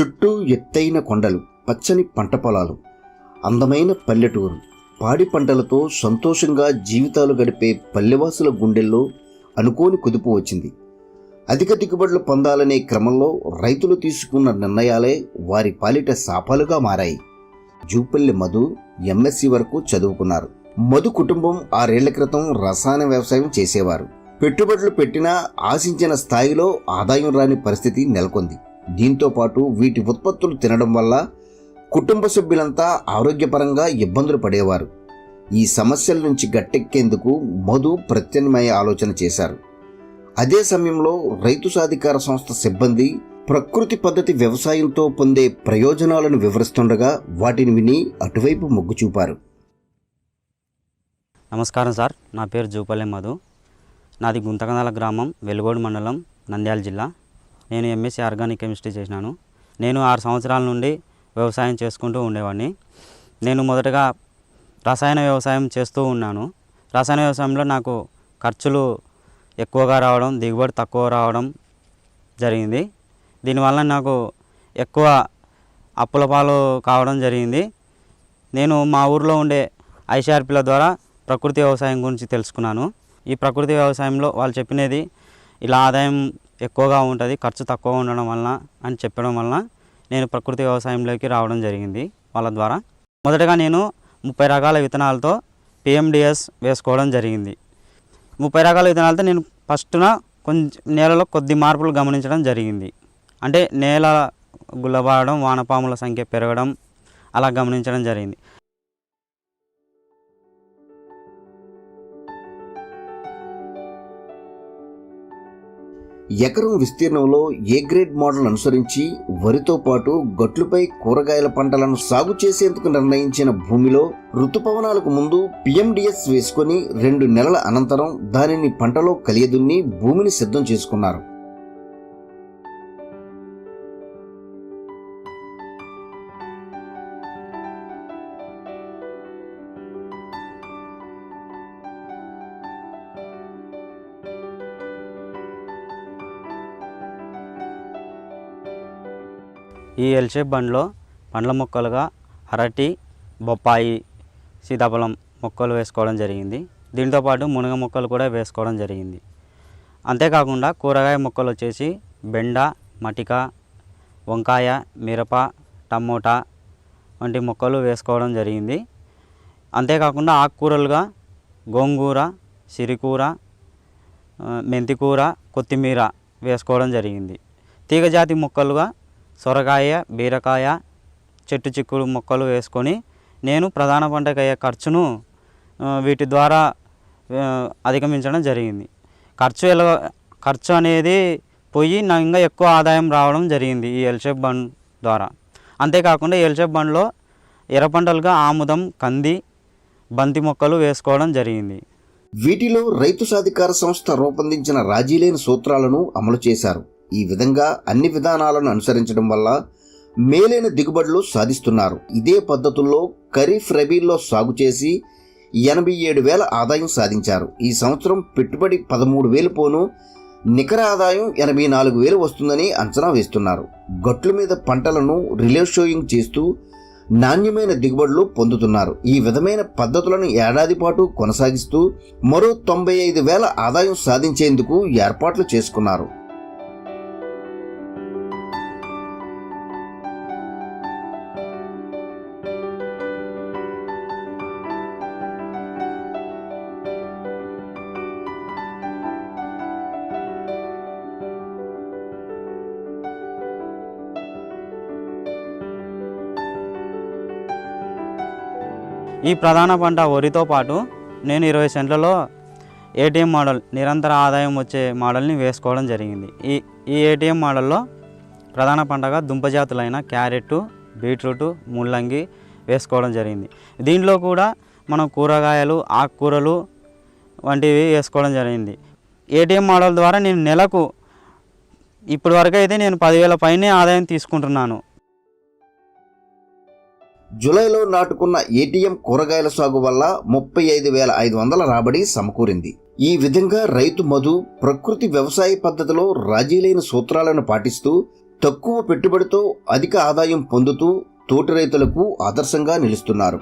చుట్టూ ఎత్తైన కొండలు పచ్చని పంట పొలాలు అందమైన పల్లెటూరు. పాడి పంటలతో సంతోషంగా జీవితాలు గడిపే పల్లెవాసుల గుండెల్లో అనుకోని కుదుపు వచ్చింది. అధిక దిగుబడులు పొందాలనే క్రమంలో రైతులు తీసుకున్న నిర్ణయాలే వారి పాలిట శాపాలుగా మారాయి. జూపల్లి మధు ఎంఎస్సి వరకు చదువుకున్నారు. మధు కుటుంబం ఆరేళ్ళ క్రితం రసాయన వ్యవసాయం చేసేవారు. పెట్టుబడులు పెట్టినా ఆశించిన స్థాయిలో ఆదాయం రాని పరిస్థితి నెలకొంది. దీంతో పాటు వీటి ఉత్పత్తులు తినడం వల్ల కుటుంబ సభ్యులంతా ఆరోగ్యపరంగా ఇబ్బందులు పడేవారు. ఈ సమస్యల నుంచి గట్టెక్కేందుకు మధు ప్రత్యామ్నాయ ఆలోచన చేశారు. అదే సమయంలో రైతు సాధికార సంస్థ సిబ్బంది ప్రకృతి పద్ధతి వ్యవసాయంతో పొందే ప్రయోజనాలను వివరిస్తుండగా వాటిని విని అటువైపు మొగ్గు చూపారు. నమస్కారం సార్. నా పేరు జూపల్లె మధు. నాది గుంతకనాల గ్రామం వెలుగోడు మండలం నంద్యాల జిల్లా. నేను ఎంఎస్సీ ఆర్గానిక్ కెమిస్ట్రీ చేసినాను. నేను ఆరు సంవత్సరాల నుండి వ్యవసాయం చేసుకుంటూ ఉండేవాడిని. నేను మొదటగా రసాయన వ్యవసాయం చేస్తూ ఉన్నాను. రసాయన వ్యవసాయంలో నాకు ఖర్చులు ఎక్కువగా రావడం దిగుబడి తక్కువ రావడం జరిగింది. దీనివల్ల నాకు ఎక్కువ అప్పుల పాలు కావడం జరిగింది. నేను మా ఊర్లో ఉండే ఐషార్పీల ద్వారా ప్రకృతి వ్యవసాయం గురించి తెలుసుకున్నాను. ఈ ప్రకృతి వ్యవసాయంలో వాళ్ళు చెప్పినది ఇలా ఆదాయం ఎక్కువగా ఉంటుంది ఖర్చు తక్కువ ఉండడం వలన అని చెప్పడం వలన నేను ప్రకృతి వ్యవసాయంలోకి రావడం జరిగింది వాళ్ళ ద్వారా. మొదటగా నేను ముప్పై రకాల విత్తనాలతో పిఎండిఎస్ వేసుకోవడం జరిగింది. ముప్పై రకాల విత్తనాలతో నేను ఫస్ట్న కొంచెం నేలలో కొద్ది మార్పులు గమనించడం జరిగింది. అంటే నేల గుల్లబారడం వానపాముల సంఖ్య పెరగడం అలా గమనించడం జరిగింది. ఎకరం విస్తీర్ణంలో ఏ గ్రేడ్ మోడల్ అనుసరించి వరితో పాటు గట్లుపై కూరగాయల పంటలను సాగు చేసేందుకు నిర్ణయించిన భూమిలో ఋతుపవనాలకు ముందు పిఎండిఎస్ వేసుకొని రెండు నెలల అనంతరం దానిని పంటలో కలియదున్ని భూమిని సిద్ధం చేసుకున్నారు. ఈ ఎల్ షేప్ బండ్లో పండ్ల మొక్కలుగా అరటి బొప్పాయి సీతాఫలం మొక్కలు వేసుకోవడం జరిగింది. దీంతోపాటు మునగ మొక్కలు కూడా వేసుకోవడం జరిగింది. అంతేకాకుండా కూరగాయ మొక్కలు వచ్చేసి బెండ మటిక వంకాయ మిరప టమోటా వంటి మొక్కలు వేసుకోవడం జరిగింది. అంతేకాకుండా ఆకుకూరలుగా గోంగూర సిరికూర మెంతికూర కొత్తిమీర వేసుకోవడం జరిగింది. తీగజాతి మొక్కలుగా సొరకాయ బీరకాయ చెట్టు చిక్కుడు మొక్కలు వేసుకొని నేను ప్రధాన పంటకు అయ్యే ఖర్చును వీటి ద్వారా అధిగమించడం జరిగింది. ఖర్చు ఎలా ఖర్చు అనేది పోయి నాకు ఇంకా ఎక్కువ ఆదాయం రావడం జరిగింది ఈ ఎల్షేప్ బండ్ ద్వారా. అంతేకాకుండా ఈ ఎల్షేప్ బండ్లో ఎర్ర పంటలుగా ఆముదం కంది బంతి మొక్కలు వేసుకోవడం జరిగింది. వీటిలో రైతు సాధికార సంస్థ రూపొందించిన రాజీలేని సూత్రాలను అమలు చేశారు. ఈ విధంగా అన్ని విధానాలను అనుసరించడం వల్ల మేలైన దిగుబడులు సాధిస్తున్నారు. ఇదే పద్ధతుల్లో ఖరీఫ్ రబీల్లో సాగు చేసి ఎనభై ఏడు వేల ఆదాయం సాధించారు. ఈ సంవత్సరం పెట్టుబడి పదమూడు వేలు పోను నికర ఆదాయం ఎనభై నాలుగు వేలు వస్తుందని అంచనా వేస్తున్నారు. గట్ల మీద పంటలను రిలే షోయింగ్ చేస్తూ నాణ్యమైన దిగుబడులు పొందుతున్నారు. ఈ విధమైన పద్ధతులను ఏడాది పాటు కొనసాగిస్తూ మరో తొంభై ఐదు వేల ఆదాయం సాధించేందుకు ఏర్పాట్లు చేసుకున్నారు. ఈ ప్రధాన పంట వరితో పాటు నేను ఇరవై సెంట్లలో ఏటీఎం మోడల్ నిరంతర ఆదాయం వచ్చే మోడల్ని వేసుకోవడం జరిగింది. ఈ ఈ ఏటీఎం మోడల్లో ప్రధాన పంటగా దుంపజాతులైన క్యారెట్ బీట్రూట్ ముల్లంగి వేసుకోవడం జరిగింది. దీంట్లో కూడా మనం కూరగాయలు ఆకుకూరలు వంటివి వేసుకోవడం జరిగింది. ఏటీఎం మోడల్ ద్వారా నేను నెలకు ఇప్పటి వరకు అయితే నేను పదివేల పైనే ఆదాయం తీసుకుంటున్నాను. జూలైలో నాటుకున్న ఏటీఎం కూరగాయల సాగు వల్ల ముప్పై ఐదు వేల ఐదు వందల రాబడి సమకూరింది. ఈ విధంగా రైతు మధు ప్రకృతి వ్యవసాయ పద్ధతిలో రాజీలేని సూత్రాలను పాటిస్తూ తక్కువ పెట్టుబడితో అధిక ఆదాయం పొందుతూ తోటి రైతులకు ఆదర్శంగా నిలుస్తున్నారు.